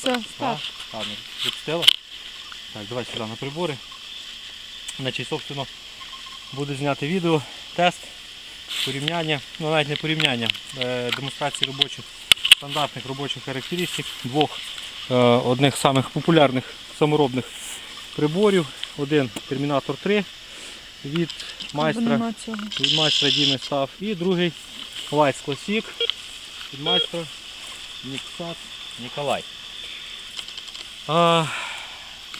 Все, став. камеру запустила. Так, давай сюди на прибори. Значить, собственно, буде зняти відео, тест, порівняння, ну навіть не порівняння, е, демонстрації робочих, стандартних робочих характеристик двох е, одних з самих популярних саморобних приборів. Один Термінатор 3 від майстра від майстра Діми став. І другий Lights Classic від майстра Ніксат Ніколай.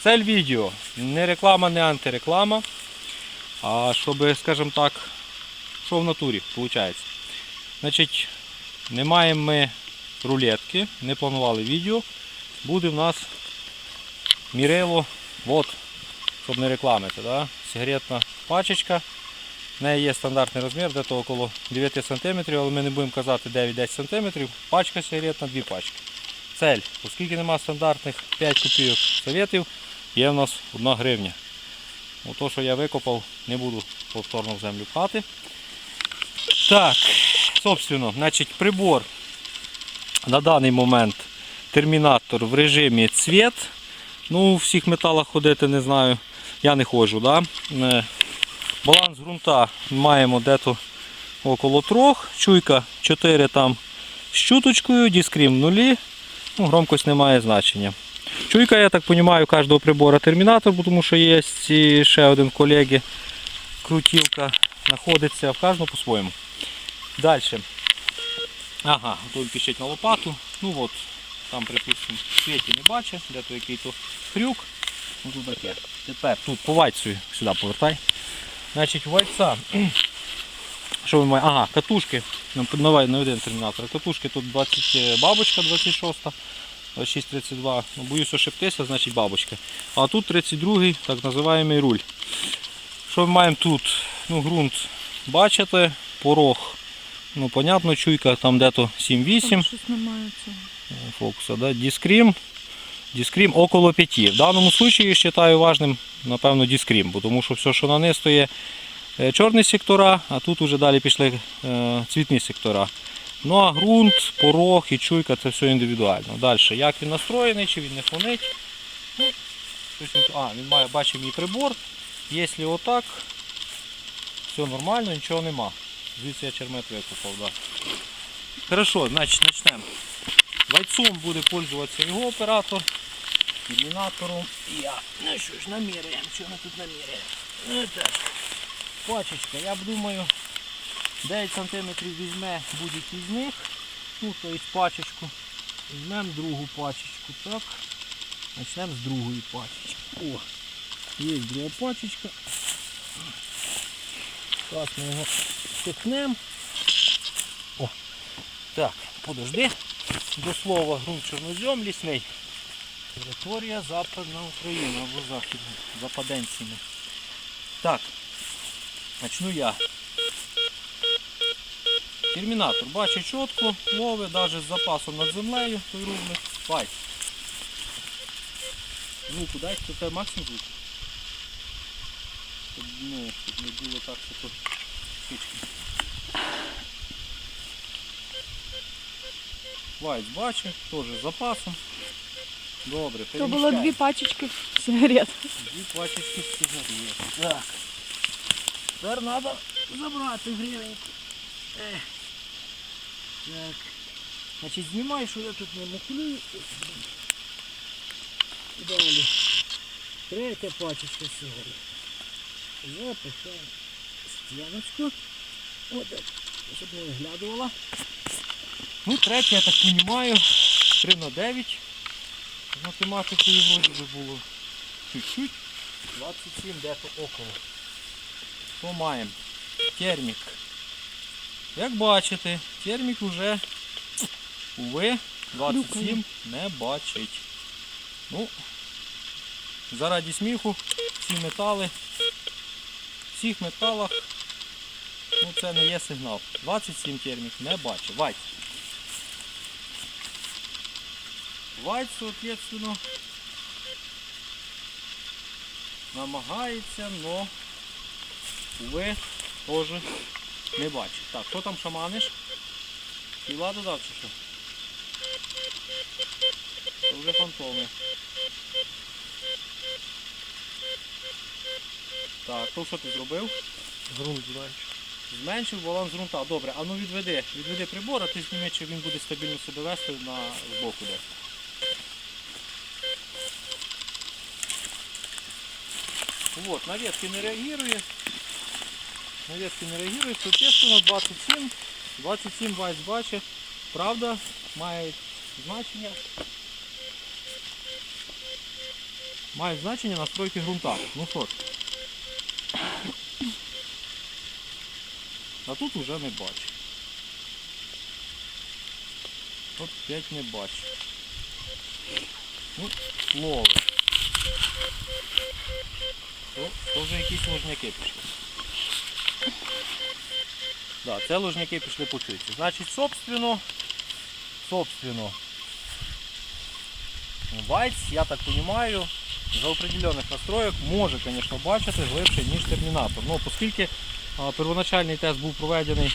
Цель відео не реклама, не антиреклама. А щоб, скажімо так, що в натурі виходить. Значить, не маємо ми рулетки, не планували відео. Буде в нас Мірело, от, щоб не рекламити, да? сигаретна пачечка. В неї є стандартний розмір, де то около 9 см, але ми не будемо казати 9-10 см. Пачка сигаретна, дві пачки. Цель, оскільки нема стандартних 5 копійок советів, є в нас 1 гривня. Ото, що я викопав, не буду повторно в землю пхати. Так, собственно, значить, прибор на даний момент термінатор в режимі цвіт. Ну, в всіх металах ходити не знаю. Я не ходжу. Да? Е, Баланс ґрунта маємо дето около трьох. Чуйка 4 там з чуточкою, дискрім нулі. Ну, громкость не має значення. Чуйка, я так розумію, у кожного прибора термінатор, тому що є ще один колеги. Крутілка знаходиться в кожного по-своєму. Далі. Ага, тут піщить на лопату. Ну от, там, припустимо, світі не бачить, де то який то крюк. Ну, тут таке. Тепер тут по вальцю сюди повертай. Значить, вальця. Що ми маємо? Ага, катушки. Ну, Давай на один термінатор. Катушки тут 20 е, бабочка 26, 2632. Ну, боюсь ошибтися, значить бабочка. А тут 32-й, так називаємий руль. Що ми маємо тут? Ну, ґрунт бачите, порог. Ну, понятно, чуйка там де-то 7-8 щось немає цього. фокуса. Да? Дискрім. Дискрім около 5. В даному випадку я вважаю важним, напевно, дискрім, бо тому що все, що на низ, то є е, чорні сектора, а тут вже далі пішли е, цвітні сектора. Ну а ґрунт, порог і чуйка це все індивідуально. Далі, як він настроєний, чи він не фонить. Ну, а, він має, бачив мій прибор. Якщо отак, все нормально, нічого нема. Звідси я чермет викупав. Да. Хорошо, значить почнемо. Вайцом буде пользуватися його оператор, ілюмінатором я. Ну що ж, наміряємо, що ми тут наміряємо. Ну так. Пачечка, я б думаю, 9 см візьме будь-який з них. Ну, то есть пачечку. Візьмемо другу пачечку, так. Почнемо з другої пачечки. О, є друга пачечка. Зараз ми його втикнемо. О, так, подожди. До слова ґрунт чорнозем лісний. Територія Западна Україна або Західна. Западенцями. Так, почну я. Термінатор бачить чітко, ловить навіть з запасом над землею, той рубник. Бать. Звуку дай, це тебе максимум звуку. Щоб, ну, щоб не було так, що то спички. Вайт бачить, теж з запасом. Добре, То було дві пачечки сигарет. Дві пачечки сигарет. Так. Тепер треба забрати гривеньку. Так. Значить, знімай, що я тут не махлюю. Далі. Третя пачечка сигарет. Запихаємо стяночку. От. Щоб не виглядувала. Ну, третя, я так розумію, 3 на 9. З математикою вроді було чуть-чуть. 27 де-то около. Що маємо? Термік. Як бачите, термік вже, уви, 27 не бачить. Ну, заради сміху, всі метали, в всіх металах, ну це не є сигнал. 27 термік не бачить. Вайт. Вайт, соответственно, намагається, но увы, теж не бачить. Так, що там шаманиш? Філа додав чи що? вже фантоми. Так, то що ти зробив? Грунт зменшив. Зменшив баланс ґрунта. Добре, а ну відведи, відведи прибор, а ти зніми, чи він буде стабільно себе вести на збоку десь. Вот, на ветки не реагирує. На ветки не реагирує, соответственно 27. 27 вайс бачить. Правда, має значення. Має значення настройки ґрунта. Ну що ж. А тут уже не бачу. Тут 5 не бачу. Ну, лови. То, то вже якісь лужняки пішли. Да, це лужняки пішли по. Значить, собственно, собственно, Вайц, я так розумію, за определених настроєк може, звісно, бачити глибше, ніж термінатор. Ну, оскільки первоначальний тест був проведений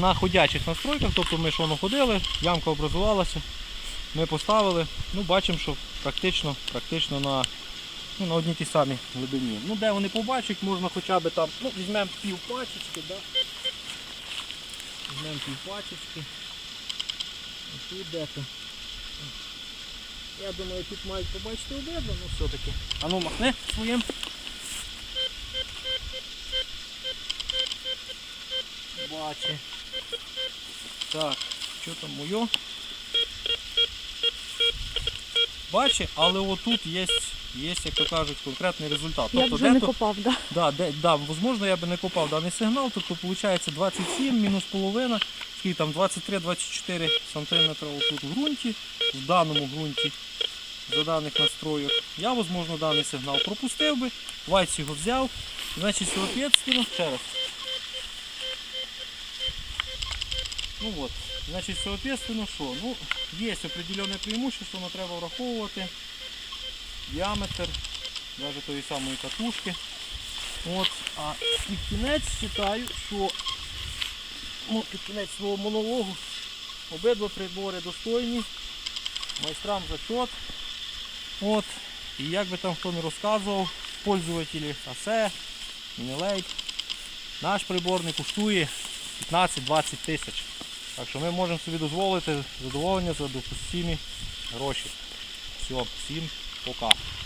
на ходячих настройках, тобто ми що ходили, ямка образувалася, ми поставили, ну бачимо, що практично, практично на, ну, на одній тій самій глибині. Ну де вони побачать, можна хоча б там, ну візьмемо пів пачечки, да? Візьмемо пачечки. Ось Тут де-то. Я думаю, тут мають побачити обидва, ну все-таки. А ну махни своїм. Бачи. Так, що там моє? Бачи, але отут є, є, як то кажуть, конкретний результат. Я б Тобто вже не дето- копав, да. Да, де, да, возможно, я би не копав даний сигнал, тобто виходить 27 мінус половина, скільки там 23-24 см тут в ґрунті, в даному ґрунті, за даних настроїв. Я, возможно, даний сигнал пропустив би, Вайц його взяв, значить, соответственно, ще раз. Ну от, значить, соответственно, що? Ну, є определенне преимущество, але треба враховувати діаметр, навіть тої самої катушки. От, а під кінець вважаю, що ну, під кінець свого монологу обидва прибори достойні, майстрам зачет. От, і як би там хто не розказував, пользователі АСЕ, Мінелейт, наш прибор не коштує 15-20 тисяч. Так що ми можемо собі дозволити задоволення за допустимі гроші. Все, всім ここか。